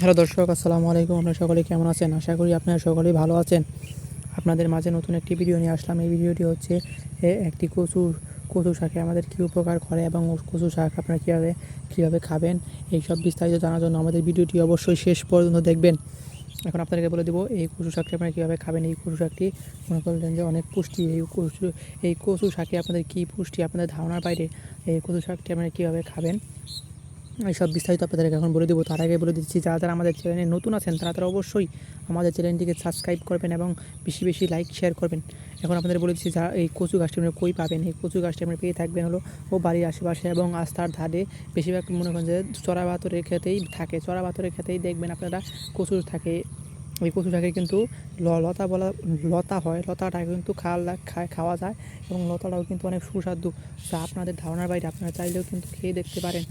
Hello দর্শক, আসসালামু আলাইকুম। আপনারা সকলে কেমন আছেন? আশা করি আপনারা সকলেই ভালো আছেন। আপনাদের মাঝে নতুন একটি ভিডিও নিয়ে আসলাম। এই ভিডিওটি হচ্ছে একটি কচুর, কচু শাকে আমাদের কী উপকার করে এবং কচু শাক আপনারা কীভাবে কীভাবে খাবেন? এই সব বিস্তারিত জানার জন্য আমাদের ভিডিওটি অবশ্যই শেষ পর্যন্ত দেখবেন। এখন আপনাদেরকে বলে দেবো, এই কচু শাকটি আপনারা কীভাবে খাবেন? এই কচু শাকটি মনে করলেন যে অনেক পুষ্টি। এই কচু এই কচু শাকে আপনাদের কী পুষ্টি? আপনাদের ধারণার বাইরে এই কচু শাকটি আপনারা কীভাবে খাবেন? সব বিস্তারিত আপনাদেরকে এখন বলে দেবো। তার আগে বলে দিচ্ছি, যারা যারা আমাদের চ্যানেলে নতুন আছেন, তারা তারা অবশ্যই আমাদের চ্যানেলটিকে সাবস্ক্রাইব করবেন এবং বেশি বেশি লাইক শেয়ার করবেন। এখন আপনাদের বলে দিচ্ছি, যারা এই কচু গাছটি আপনারা কই পাবেন? এই কচু গাছটি আপনারা পেয়ে থাকবেন হলো ও বাড়ির আশেপাশে এবং রাস্তার ধারে। বেশিরভাগ মনে করেন যে চড়া পাথরের খেতেই থাকে, চড়া পাথরের খেতেই দেখবেন আপনারা কচুর থাকে। ওই কচু শাকে কিন্তু লতা বলা, লতা হয়, লতাটা কিন্তু খাওয়া খায়, খাওয়া যায় এবং লতাটাও কিন্তু অনেক সুস্বাদু। যা আপনাদের ধারণার বাইরে, আপনারা চাইলেও কিন্তু খেয়ে দেখতে পারেন।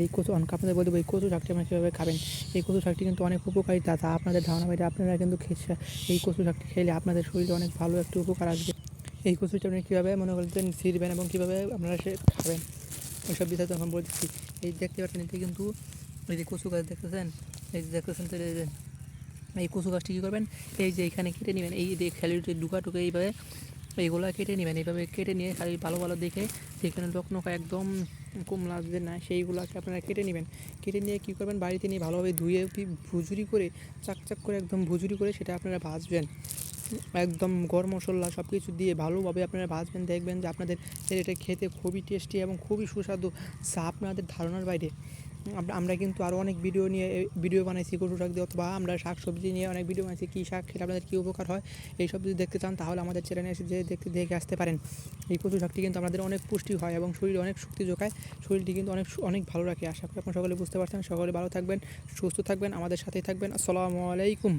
এই কচু আপনাদের বলতে এই কচু শাকটি আপনারা কীভাবে খাবেন? এই কচু শাকটি কিন্তু অনেক উপকারিতা তা আপনাদের ধারণা বাইরে আপনারা কিন্তু খেয়ে এই কচু শাকটি খেলে আপনাদের শরীরে অনেক ভালো একটি উপকার আসবে। এই কচুটি আপনি কীভাবে মনে করছেন ছিঁড়বেন এবং কীভাবে আপনারা সে খাবেন? এইসব বিষয়ে তখন বলছি এই দেখতে পাচ্ছেন, এতে কিন্তু এই যে কচু গাছ দেখতেছেন, এই যে দেখতেছেন, তো এই যে এই কচু গাছটি কী করবেন? এই যে এখানে কেটে নেবেন, এই যে খালি ডুকা টুকা এইভাবে এইগুলো কেটে নেবেন। এইভাবে কেটে নিয়ে খালি ভালো ভালো দেখে যেখানে লকনকা একদম কমলা যে না, সেইগুলোকে আপনারা কেটে নেবেন। কেটে নিয়ে কী করবেন? বাড়িতে নিয়ে ভালোভাবে ধুয়ে ভুজুরি করে, চাকচাক করে একদম ভুজুরি করে সেটা আপনারা ভাজবেন। একদম গরম মশলা সব কিছু দিয়ে ভালোভাবে আপনারা ভাজবেন, দেখবেন যে আপনাদের এটা খেতে খুবই টেস্টি এবং খুবই সুস্বাদু। যা আপনাদের ধারণার বাইরে। আমরা কিন্তু আরও অনেক ভিডিও নিয়ে ভিডিও বানাইছি গরু শাক দিয়ে, অথবা আমরা শাক সবজি নিয়ে অনেক ভিডিও বানাইছি, কী শাক খেলে আপনাদের কী উপকার হয় এই সব যদি দেখতে চান, তাহলে আমাদের চ্যানেলে এসে যে দেখতে, দেখে আসতে পারেন। এই কচু শাকটি কিন্তু আমাদের অনেক পুষ্টি হয় এবং শরীরে অনেক শক্তি যোগায়। শরীরটি কিন্তু অনেক অনেক ভালো রাখে, আশা করি আপনারা সকলে বুঝতে পারছেন। সকলে ভালো থাকবেন, সুস্থ থাকবেন, আমাদের সাথেই থাকবেন। আসসালামু আলাইকুম।